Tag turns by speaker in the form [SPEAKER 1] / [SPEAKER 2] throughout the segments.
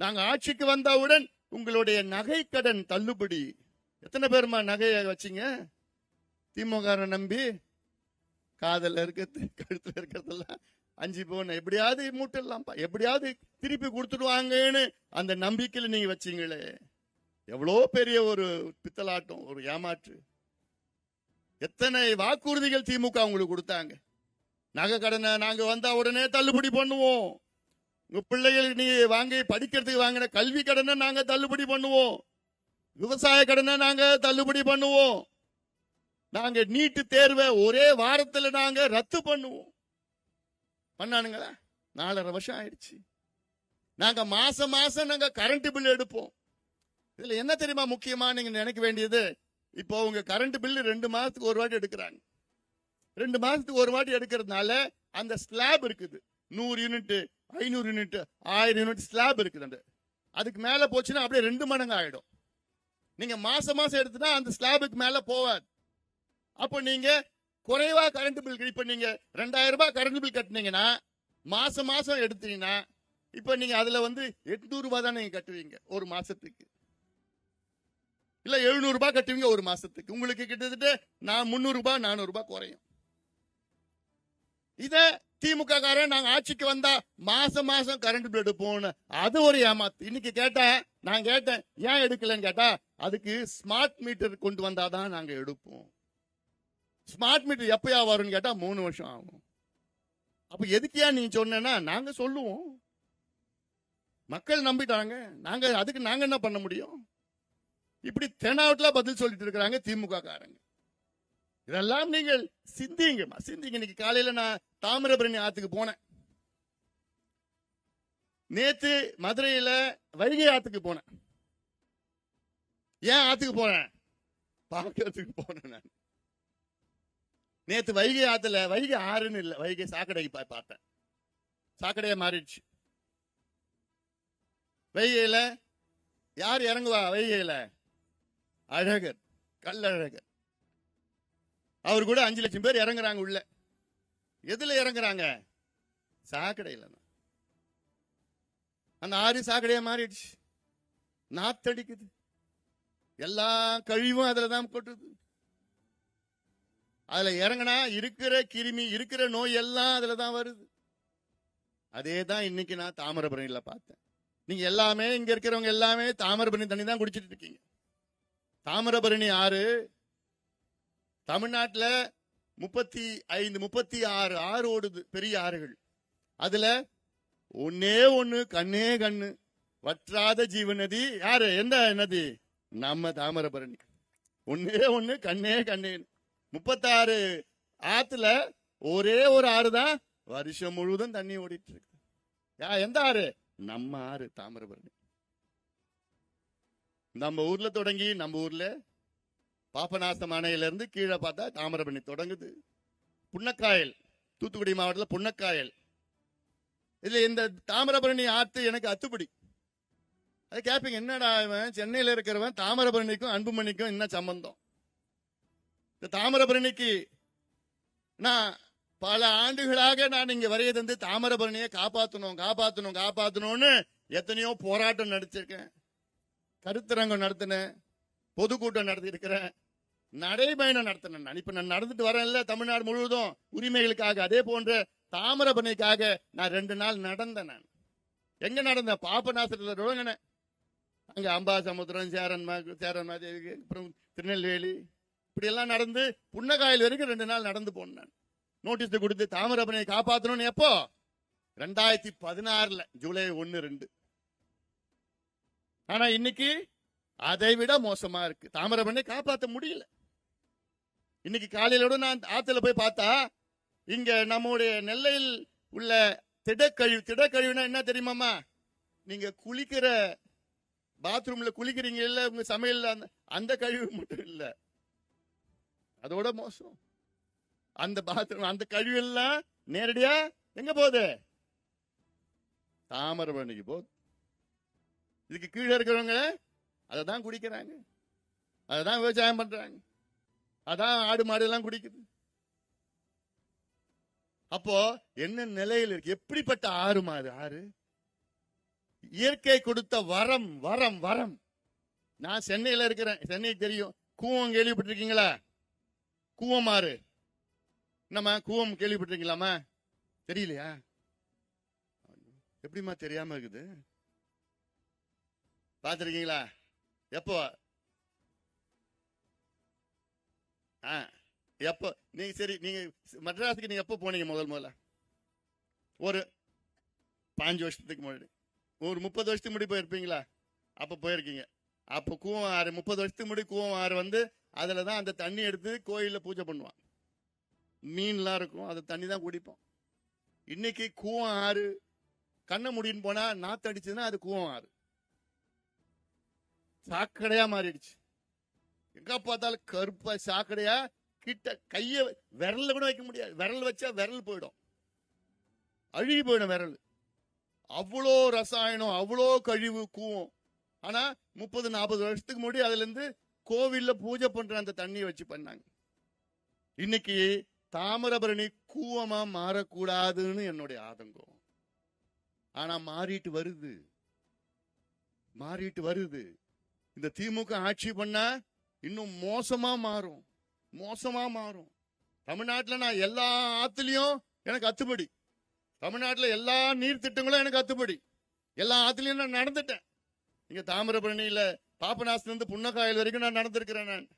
[SPEAKER 1] நாங்க ஆட்சிக்கு வந்தவுடன் உங்களுடைய நகை கடன் தள்ளுபடி. எத்தனை பேருமா நகையை வச்சீங்க? திமுக நம்பி காதல இருக்கிறது கழுத்தில் இருக்கிறதெல்லாம் அஞ்சு பவுன். எப்படியாவது மூட்டலாம்ப்பா எப்படியாவது திருப்பி கொடுத்துடுவாங்கன்னு அந்த நம்பிக்கையில் நீங்க வச்சீங்களே. எவ்வளோ பெரிய ஒரு பித்தலாட்டம் ஒரு ஏமாற்று. எத்தனை வாக்குறுதிகள் திமுக உங்களுக்கு கொடுத்தாங்க? நகை கடனை நாங்கள் வந்தா உடனே தள்ளுபடி பண்ணுவோம். உங்க பிள்ளைகள் நீ வாங்கி படிக்கிறதுக்கு வாங்கின கல்வி கடனை நாங்க தள்ளுபடி பண்ணுவோம். விவசாய கடனை நாங்க தள்ளுபடி பண்ணுவோம். நாங்க நீட்டு தேர்வை ஒரே வாரத்தில் நாங்க ரத்து பண்ணுவோம். பண்ணானுங்களா? நாலரை வருஷம் ஆயிடுச்சு. நாங்க மாசம் மாசம் நாங்க கரண்ட் பில் எடுப்போம். இதுல என்ன தெரியுமா முக்கியமா நீங்க நினைக்க வேண்டியது? இப்போ உங்க கரண்ட் பில் ரெண்டு மாசத்துக்கு ஒரு வாட்டி எடுக்கிறாங்க. ரெண்டு மாசத்துக்கு ஒரு வாட்டி எடுக்கிறதுனால அந்த ஸ்லாப் இருக்குது. நூறு யூனிட் ஐநூறு யூனிட் ஆயிரம் யூனிட் ஸ்லாப் இருக்குது அந்த. அதுக்கு மேலே போச்சுன்னா அப்படியே ரெண்டு மடங்கு ஆகிடும் நீங்கள் மாதம் மாதம் எடுத்துனா அந்த ஸ்லாபுக்கு மேலே போவாது. அப்போ நீங்கள் குறைவா கரண்ட் பில் இப்போ நீங்கள் ரெண்டாயிரம் ரூபாய் கரண்ட் பில் கட்டினீங்கன்னா மாதம் மாதம் எடுத்தீங்கன்னா இப்போ நீங்கள் அதில் வந்து எட்நூறுபா தான் நீங்கள் கட்டுவீங்க ஒரு மாதத்துக்கு இல்லை எழுநூறுபா கட்டுவீங்க ஒரு மாதத்துக்கு உங்களுக்கு கிட்டத்தட்ட நான் முந்நூறுபா நானூறுபா குறையும். இதை திமுக காரன் நாங்க ஆட்சிக்கு வந்தா மாசம் மாசம் கரண்ட் பில் எடுப்போம்னு. அது ஒரு ஏமாத்து. இன்னைக்கு கேட்டேன் நான் கேட்டேன் ஏன் எடுக்கலன்னு கேட்டா அதுக்கு ஸ்மார்ட் மீட்டர் கொண்டு வந்தாதான் நாங்க எடுப்போம். ஸ்மார்ட் மீட்டர் எப்பயா வரும்னு கேட்டா மூணு வருஷம் ஆகும். அப்ப எதுக்கியா நீ சொன்னா நாங்க சொல்லுவோம். மக்கள் நம்பிட்டாங்க. நாங்க அதுக்கு நாங்க என்ன பண்ண முடியும்? இப்படி தெனாவட்டில் பதில் சொல்லிட்டு இருக்கிறாங்க திமுக காரங்க இதெல்லாம் நீங்கள் சிந்திங்கம்மா. சிந்திங்க. இன்னைக்கு காலையில நான் தாமிரபரணி ஆத்துக்கு போனேன். நேத்து மதுரையில வைகை ஆத்துக்கு போனேன். ஏன் ஆத்துக்கு போனேன் பார்க்கறதுக்கு போனேன் நான். நேத்து வைகை ஆத்துல வைகை ஆறுன்னு இல்லை வைகை சாக்கடைக்கு போய் பார்த்தேன். சாக்கடையா மாறிடுச்சு. வைகையில யார் இறங்குவா? வைகையில அழகர் கல்லழகர் அவர் கூட அஞ்சு லட்சம் பேர் இறங்குறாங்க உள்ள. எதுல இறங்குறாங்க? சாக்கடையில் தான். அந்த ஆறு சாக்கடையா மாறிடுச்சு. நாத்தடிக்குது எல்லா கழிவும் அதுல தான் கொட்டுது. அதில் இறங்குனா இருக்கிற கிருமி இருக்கிற நோய் எல்லாம் அதுல தான் வருது. அதே தான் இன்னைக்கு நான் தாமிரபரணியில் பார்த்தேன். நீங்க எல்லாமே இங்கே இருக்கிறவங்க எல்லாமே தாமிரபரணி தண்ணி தான் குடிச்சிட்டு இருக்கீங்க. தாமிரபரணி ஆறு தமிழ்நாட்டுல முப்பத்தி ஐந்து முப்பத்தி ஆறு ஆறு ஓடுது பெரிய ஆறுகள். அதுல ஒன்னே ஒன்று கண்ணே கண்ணு வற்றாத ஜீவநதி யாரு? எந்த நதி நம்ம தாமிரபரணி. ஒன்னே ஒன்று கண்ணே கண்ணே. முப்பத்தாறு ஆத்துல ஒரே ஒரு ஆறு தான் வருஷம் முழுவதும் தண்ணி ஓடிட்டு இருக்கு யா எந்த ஆறு? நம்ம ஆறு தாமிரபரணி. நம்ம ஊர்ல தொடங்கி நம்ம ஊர்ல பாபநாசம் அணையிலிருந்து கீழே பார்த்தா தாமிரபரணி தொடங்குது. புன்னக்காயல் தூத்துக்குடி மாவட்டத்தில் புன்னக்காயல். இதில் இந்த தாமிரபரணி ஆற்று எனக்கு அத்துப்படி. அது கேட்பீங்க என்னடா இவன்? சென்னையில் இருக்கிறவன் தாமிரபரணிக்கும் அன்புமணிக்கும் என்ன சம்பந்தம்? இந்த தாமிரபரணிக்கு நான் பல ஆண்டுகளாக நான் இங்கே வரைய தந்து தாமிரபரணியை காப்பாற்றணும் காப்பாற்றணும் காப்பாற்றணும்னு எத்தனையோ போராட்டம் நடிச்சிருக்கேன். கருத்தரங்கம் நடத்தினேன் பொதுக்கூட்டம் நடத்தியிருக்கிறேன். நடைபயணம் நடத்தினேன் நான் இப்ப நான் நடந்துட்டு வரேன்ல தமிழ்நாடு முழுவதும் உரிமைகளுக்காக. அதே போன்ற தாமிரபரணிக்காக நான் ரெண்டு நாள் நடந்தேன் நான். எங்க நடந்தேன்? பாபநாசத்துல தொடங்கினேன் அங்க அம்பாசமுத்திரம் சமுத்திரம் சேரன்மா சேரன் அப்புறம் திருநெல்வேலி. இப்படியெல்லாம் நடந்து புன்னகாயில் வரைக்கும் ரெண்டு நாள் நடந்து போனேன் நான். நோட்டீஸ் கொடுத்து தாமிரபரணியை காப்பாற்றணும்னு எப்போ? ரெண்டாயிரத்தி பதினாறுல ஜூலை ஒன்னு ரெண்டு. ஆனா இன்னைக்கு அதை விட மோசமா இருக்கு. தாமிரபரணி காப்பாற்ற முடியல. இன்னைக்கு காலையிலோட நான் ஆத்துல போய் பார்த்தா இங்க நம்முடைய நெல்லையில் உள்ள திடக்கழிவு திடக்கழிவுனா என்ன தெரியுமாமா நீங்க குளிக்கிற பாத்ரூம்ல குளிக்கிறீங்க இல்ல உங்க சமையல்ல அந்த அந்த கழிவு மட்டும் இல்ல. அதோட மோசம். அந்த பாத்ரூம் அந்த கழிவு எல்லாம் நேரடியா எங்க போகுது? தாமரபரணிக்கு போகுது. இதுக்கு கீழே இருக்கிறவங்க அதை தான் குடிக்கிறாங்க. அதை தான் விவசாயம் பண்றாங்க. அதான் ஆடு மாடு எல்லாம் குடிக்குது. அப்போ என்ன நிலையில் இருக்கு? எப்படிப்பட்ட ஆறு மாறு ஆறு. இயற்கை கொடுத்த வரம் வரம் வரம். நான் சென்னையில இருக்கிறேன். சென்னை தெரியும். கூவம் கேள்விப்பட்டிருக்கீங்களா? கூவம் ஆறு. என்னம்மா கூவம் கேள்விப்பட்டிருக்கீங்களாமா தெரியலையா? எப்படிம்மா தெரியாம இருக்குது? பார்த்துருக்கீங்களா? எப்போ? ஆ. எப்போ? நீங்கள் சரி நீங்கள் மெட்ராஸுக்கு நீங்கள் எப்போ போனீங்க முதல் முதல்ல? ஒரு பாஞ்சு வருஷத்துக்கு முன்னாடி. ஒரு முப்பது வருஷத்துக்கு முன்னாடி போயிருப்பீங்களா? அப்போ போயிருக்கீங்க. அப்போ கூவம் ஆறு முப்பது வருஷத்துக்கு முன்னாடி கூவம் ஆறு வந்து அதில் தான் அந்த தண்ணி எடுத்து கோயிலில் பூஜை பண்ணுவான். மீன்லாம் இருக்கும் அந்த தண்ணி தான் குடிப்போம். இன்னைக்கு கூவம் ஆறு கண்ணை முடின்னு போனால் நாற்று அடிச்சதுன்னா அது கூவம் ஆறு. சாக்கடையாக மாறிடுச்சு. எங்க பார்த்தாலும் கருப்பா சாக்கடையா கிட்ட கைய விரல்ல கூட வைக்க முடியாது. விரல் வச்சா விரல் போயிடும். அழுகி போயிடும் விரல். அவ்வளோ ரசாயனம் அவ்வளோ கழிவு கூவம். ஆனா முப்பது நாற்பது வருஷத்துக்கு முன்னாடி அதுல இருந்து கோவில்ல பூஜை பண்ற அந்த தண்ணியை வச்சு பண்ணாங்க. இன்னைக்கு தாமிரபரணி கூவமா மாறக்கூடாதுன்னு என்னுடைய ஆதங்கம். ஆனா மாறிட்டு வருது. மாறிட்டு வருது. இந்த திமுக ஆட்சி பண்ணா இன்னும் மோசமா மாறும். மோசமா மாறும். தமிழ்நாட்டில் நான் எல்லா ஆத்துலேயும் எனக்கு அத்துப்படி. தமிழ்நாட்டில் எல்லா நீர் திட்டங்களும் எனக்கு அத்துப்படி. எல்லா ஆத்துலேயும் நான் நடந்துட்டேன். இங்கே தாமிரபரணியில் பாபநாசத்துல புன்னக்காயல் வரைக்கும் நான் நடந்திருக்கிறேன் நான்.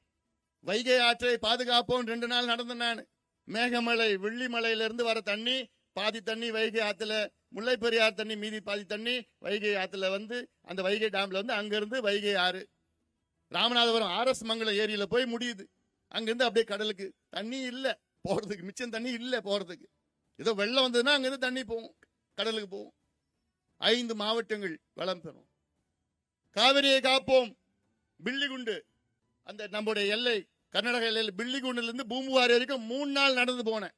[SPEAKER 1] வைகை ஆற்றை பாதுகாப்போம். ரெண்டு நாள் நடந்தேன் நான். மேகமலை வெள்ளிமலையிலிருந்து வர தண்ணி பாதி தண்ணி வைகை ஆற்றுல முல்லைப்பெரியார் தண்ணி மீதி பாதி தண்ணி வைகை ஆற்றுல வந்து அந்த வைகை டேமில் வந்து அங்கேருந்து வைகை ஆறு. ராமநாதபுரம் ஆர்எஸ் மங்கலம் ஏரியில போய் முடியுது. அங்கிருந்து அப்படியே கடலுக்கு. தண்ணி இல்லை போகிறதுக்கு மிச்சம் தண்ணி இல்லை போகிறதுக்கு ஏதோ வெள்ளம் வந்ததுன்னா அங்கேருந்து தண்ணி போகும். கடலுக்கு போகும். ஐந்து மாவட்டங்கள் வளம் பெறும். காவிரியை காப்போம். பில்லிகுண்டு. அந்த நம்முடைய எல்லை கர்நாடக எல்லையில் பில்லிகுண்டுலேருந்து பூம்புவாரி வரைக்கும் மூணு நாள் நடந்து போனேன்.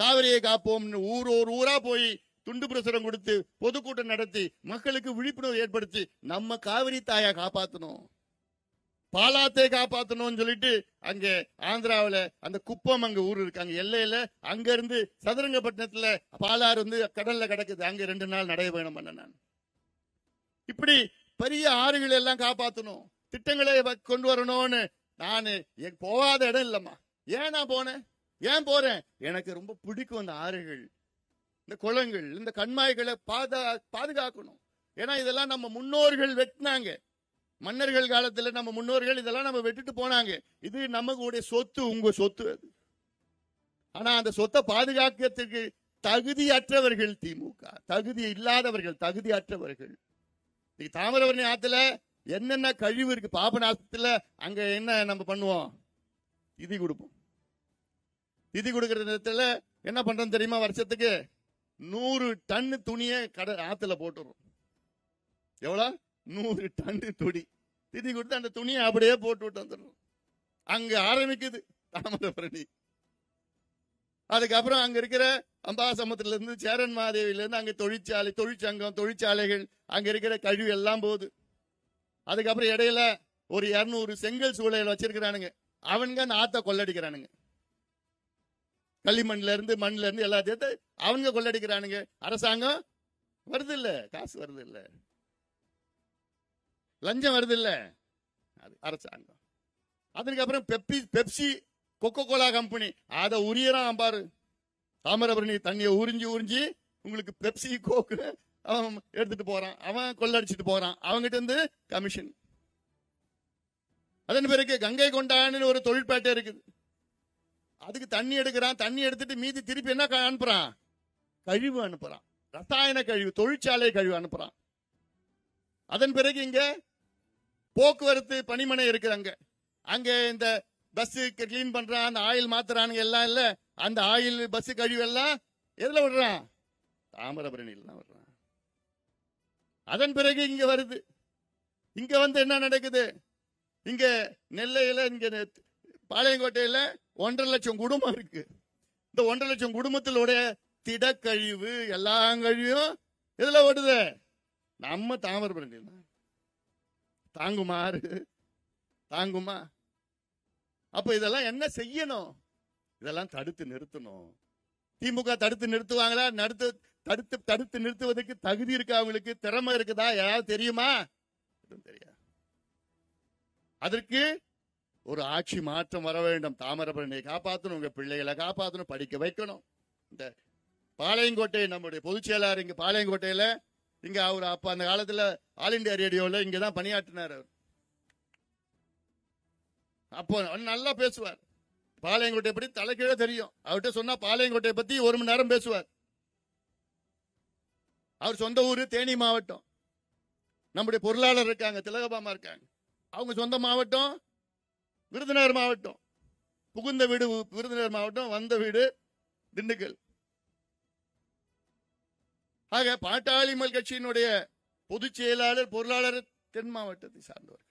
[SPEAKER 1] காவிரியை காப்போம்னு ஊர் ஒரு ஊரா போய் துண்டு பிரசுரம் கொடுத்து பொதுக்கூட்டம் நடத்தி மக்களுக்கு விழிப்புணர்வு ஏற்படுத்தி நம்ம காவிரி தாயை காப்பாற்றணும் பாலாத்தை காப்பாற்றணும்னு சொல்லிட்டு அங்க ஆந்திராவில் அந்த குப்பம் அங்க ஊர் இருக்கு. அங்க எல்லையில அங்க இருந்து சதுரங்கப்பட்டினத்துல பாலாறு வந்து கடல்ல கிடக்குது. அங்க ரெண்டு நாள் நடைபயணம் பண்ண நான். இப்படி பெரிய ஆறுகளை எல்லாம் காப்பாற்றணும் திட்டங்களை வ- கொண்டு வரணும்னு நான் போகாத இடம் இல்லம்மா. ஏன் நான் போனேன்? ஏன் போறேன்? எனக்கு ரொம்ப பிடிக்கும் அந்த ஆறுகள். இந்த குளங்கள் இந்த கண்மாய்களை பாதா பாதுகாக்கணும். ஏன்னா இதெல்லாம் நம்ம முன்னோர்கள் வெட்டினாங்க. மன்னர்கள் காலத்தில் நம்ம முன்னோர்கள் இதெல்லாம் நம்ம விட்டுட்டு போனாங்க. இது நம்மளுடைய சொத்து உங்க சொத்து அது. ஆனா அந்த சொத்தை பாதுகாக்கிறதுக்கு தகுதியற்றவர்கள் திமுக. தகுதி இல்லாதவர்கள் தகுதியற்றவர்கள். இன்னைக்கு தாமிரபரணி ஆத்துல என்னென்ன கழிவு இருக்கு? பாபநாசத்துல அங்க என்ன நம்ம பண்ணுவோம்? திதி கொடுப்போம். திதி கொடுக்கிற நேரத்துல என்ன பண்றோம் தெரியுமா வருஷத்துக்கு? நூறு டன் துணியை கடை ஆத்துல போட்டுறோம். எவ்வளோ? நூறு டன் துணி திதி கொடுத்து அந்த துணியை அப்படியே போட்டு விட்டு வந்துடும் அங்க ஆரம்பிக்குது தாமிரபரணி அதுக்கப்புறம் அங்க இருக்கிற அம்பாசமுத்திரத்துல இருந்து சேரன் மாதேவில இருந்து அங்க தொழிற்சாலை தொழிற்சங்கம் தொழிற்சாலைகள் அங்க இருக்கிற கழிவு எல்லாம் போகுது. அதுக்கப்புறம் இடையில ஒரு இரநூறு செங்கல் சூளையில் வச்சிருக்கிறானுங்க. அவனுங்க அந்த ஆத்த கொள்ளடிக்கிறானுங்க. களிமண்ல இருந்து மண்ல இருந்து எல்லாத்தையும் அவனுங்க கொள்ளடிக்கிறானுங்க. அரசாங்கம் வருது இல்ல? காசு வருது இல்ல? லஞ்சம் வருது இல்லை அது அரசாங்கம். அதுக்கப்புறம் Pepsi Pepsi Coca Cola company. அதை உரியறான் பாரு. தாமிரபரணி தண்ணியை உறிஞ்சி உறிஞ்சி உங்களுக்கு பெப்சி கோக்கு அவன் எடுத்துட்டு போறான். அவன் கொள்ளடிச்சிட்டு போறான். அவங்கிட்ட இருந்து கமிஷன் அதன் பிறகு கங்கை கொண்டான்னு ஒரு தொழிற்பேட்டை இருக்குது. அதுக்கு தண்ணி எடுக்கிறான். தண்ணி எடுத்துட்டு மீதி திருப்பி என்ன அனுப்புறான்? கழிவு அனுப்புறான். ரசாயன கழிவு தொழிற்சாலை கழிவு அனுப்புறான். அதன் பிறகு இங்க போக்குவரத்து பணிமனை இருக்குது அங்கே. அங்கே இந்த பஸ்ஸு கிளீன் பண்ணுறான் அந்த ஆயில் மாத்துறானுங்க எல்லாம் இல்லை. அந்த ஆயில் பஸ்ஸு கழிவு எல்லாம் எதில் விடுறான்? தாமிரபரணியில் தான் விடுறான். அதன் பிறகு இங்கே வருது. இங்கே வந்து என்ன நடக்குது? இங்கே நெல்லையில் இங்கே பாளையங்கோட்டையில் ஒன்றரை லட்சம் குடும்பம் இருக்கு. இந்த ஒன்றரை லட்சம் குடும்பத்திலுடைய திடக்கழிவு எல்லா கழிவும் எதில் ஓடுது? நம்ம தாமிரபரணி தான். தாங்குமா ஆறு? தாங்குமா? அப்ப இதெல்லாம் என்ன செய்யணும்? இதெல்லாம் தடுத்து நிறுத்தணும். திமுக தடுத்து நிறுத்துவாங்களா? நடத்து தடுத்து தடுத்து நிறுத்துவதற்கு தகுதி இருக்கா அவங்களுக்கு? திறமை இருக்குதா? யாராவது தெரியுமா? எதுவும் தெரியாது. அதற்கு ஒரு ஆட்சி மாற்றம் வர வேண்டும். தாமிரபரணியை காப்பாற்றணும் உங்க பிள்ளைகளை காப்பாற்றணும் படிக்க வைக்கணும். இந்த பாளையங்கோட்டை நம்முடைய பொதுச் செயலாளர் இங்க பாளையங்கோட்டையில இங்க அவர் அப்ப அந்த காலத்துல ஆல் இந்தியா ரேடியோல இங்கே தான் பணியாற்றினார் அவர். அப்போ அவர் நல்லா பேசுவார். பாளையங்கோட்டை பத்தி தலைக்கீழ தெரியும். அவர்கிட்ட சொன்னா பாளையங்கோட்டையை பத்தி ஒரு மணி நேரம் பேசுவார். அவர் சொந்த ஊரு தேனி மாவட்டம். நம்முடைய பொருளாளர் இருக்காங்க திலகபாமா இருக்காங்க. அவங்க சொந்த மாவட்டம் விருதுநகர் மாவட்டம். புகுந்த வீடு விருதுநகர் மாவட்டம் வந்த வீடு திண்டுக்கல். ஆக பாட்டாளிமல் கட்சியினுடைய பொதுச் செயலாளர் பொருளாளர் தென் மாவட்டத்தை சார்ந்தவர்